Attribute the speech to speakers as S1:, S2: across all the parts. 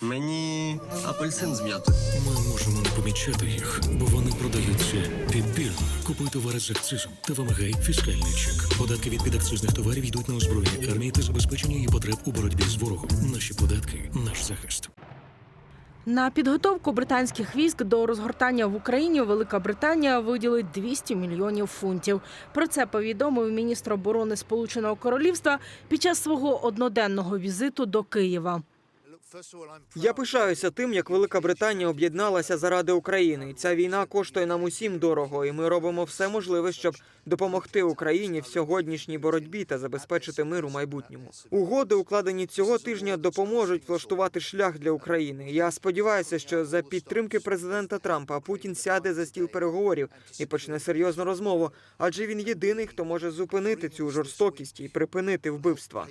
S1: Мені апельсин з м'ятою.
S2: Ми можемо не помічати їх, бо вони продаються підбірно. Купуй товари з акцизом та вимагай фіскальний чек. Податки від підакцизних товарів йдуть на озброєння армії та забезпечення її потреб у боротьбі з ворогом. Наші податки наш захист.
S3: На підготовку британських військ до розгортання в Україні Велика Британія виділить 200 мільйонів фунтів. Про це повідомив міністр оборони Сполученого Королівства під час свого одноденного візиту до Києва.
S4: Я пишаюся тим, як Велика Британія об'єдналася заради України. Ця війна коштує нам усім дорого, і ми робимо все можливе, щоб допомогти Україні в сьогоднішній боротьбі та забезпечити мир у майбутньому. Угоди, укладені цього тижня, допоможуть влаштувати шлях для України. Я сподіваюся, що за підтримки президента Трампа Путін сяде за стіл переговорів і почне серйозну розмову, адже він єдиний, хто може зупинити цю жорстокість і припинити вбивства.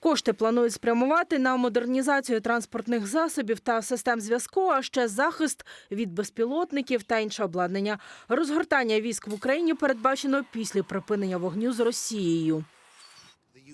S3: Кошти планують спрямувати на модернізацію транспортних засобів та систем зв'язку, а ще захист від безпілотників та інше обладнання. Розгортання військ в Україні передбачено після припинення вогню з Росією.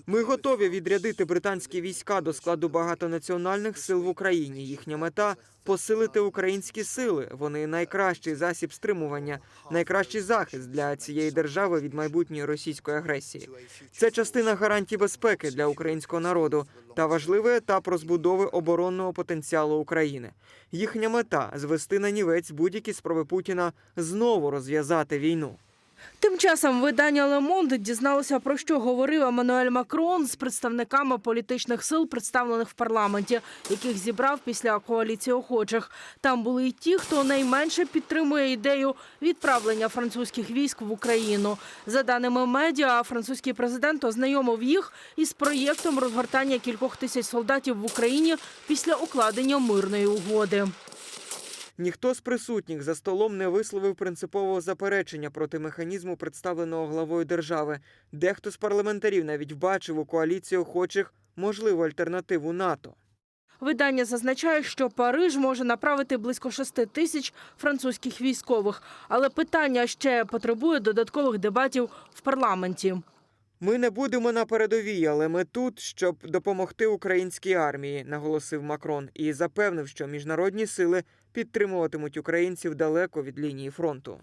S4: Ми готові відрядити британські війська до складу багатонаціональних сил в Україні. Їхня мета посилити українські сили. Вони найкращий засіб стримування, найкращий захист для цієї держави від майбутньої російської агресії. Це частина гарантій безпеки для українського народу та важливий етап розбудови оборонного потенціалу України. Їхня мета звести на нівець будь-які спроби Путіна знову розв'язати війну.
S3: Тим часом видання Monde дізналося про що говорив Еммануель Макрон з представниками політичних сил, представлених в парламенті, яких зібрав після коаліції охочих. Там були й ті, хто найменше підтримує ідею відправлення французьких військ в Україну. За даними медіа, французький президент ознайомив їх із проєктом розгортання кількох тисяч солдатів в Україні після укладення мирної угоди.
S4: Ніхто з присутніх за столом не висловив принципового заперечення проти механізму, представленого главою держави. Дехто з парламентарів навіть вбачив у коаліції охочих можливу альтернативу НАТО.
S3: Видання зазначає, що Париж може направити близько 6 тисяч французьких військових, але питання ще потребує додаткових дебатів в парламенті.
S4: Ми не будемо на передовій, але ми тут, щоб допомогти українській армії, наголосив Макрон і запевнив, що міжнародні сили підтримуватимуть українців далеко від лінії фронту.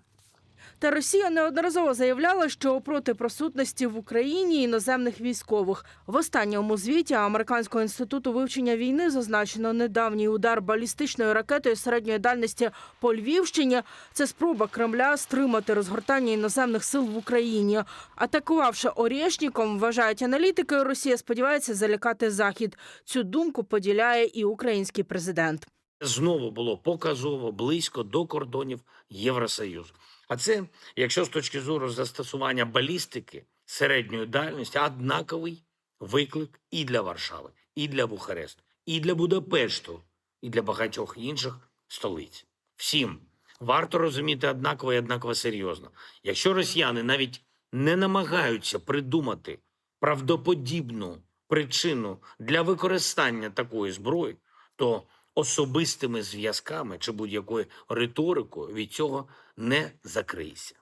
S3: Та Росія неодноразово заявляла, що проти присутності в Україні іноземних військових в останньому звіті Американського інституту вивчення війни зазначено недавній удар балістичною ракетою середньої дальності по Львівщині. Це спроба Кремля стримати розгортання іноземних сил в Україні. Атакувавши Орєшніком, вважають аналітики, Росія сподівається залякати захід. Цю думку поділяє і український президент.
S5: знову було показово близько до кордонів Євросоюзу. А це, якщо з точки зору застосування балістики середньої дальності, однаковий виклик і для Варшави, і для Бухарест, і для Будапешту, і для багатьох інших столиць. Всім варто розуміти однаково і однаково серйозно. Якщо росіяни навіть не намагаються придумати правдоподібну причину для використання такої зброї, то особистими зв'язками чи будь-якою риторикою від цього не закрийся.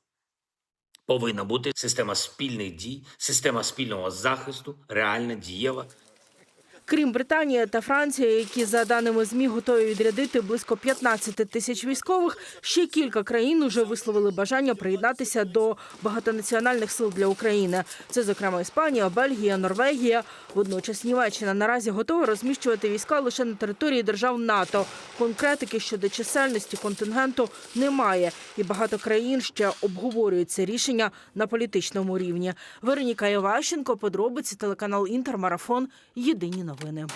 S5: Повинна бути система спільних дій, система спільного захисту, реальна, дієва.
S3: Крім Британії та Франції, які за даними змі готові відрядити близько 15 тисяч військових, ще кілька країн уже висловили бажання приєднатися до багатонаціональних сил для України. Це, зокрема, Іспанія, Бельгія, Норвегія. Водночас Німеччина наразі готова розміщувати війська лише на території держав НАТО. Конкретики щодо чисельності контингенту немає, і багато країн ще обговорюють це рішення на політичному рівні. Вероніка Іващенко, подробиці телеканал Інтермарафон. Єдині новини. né?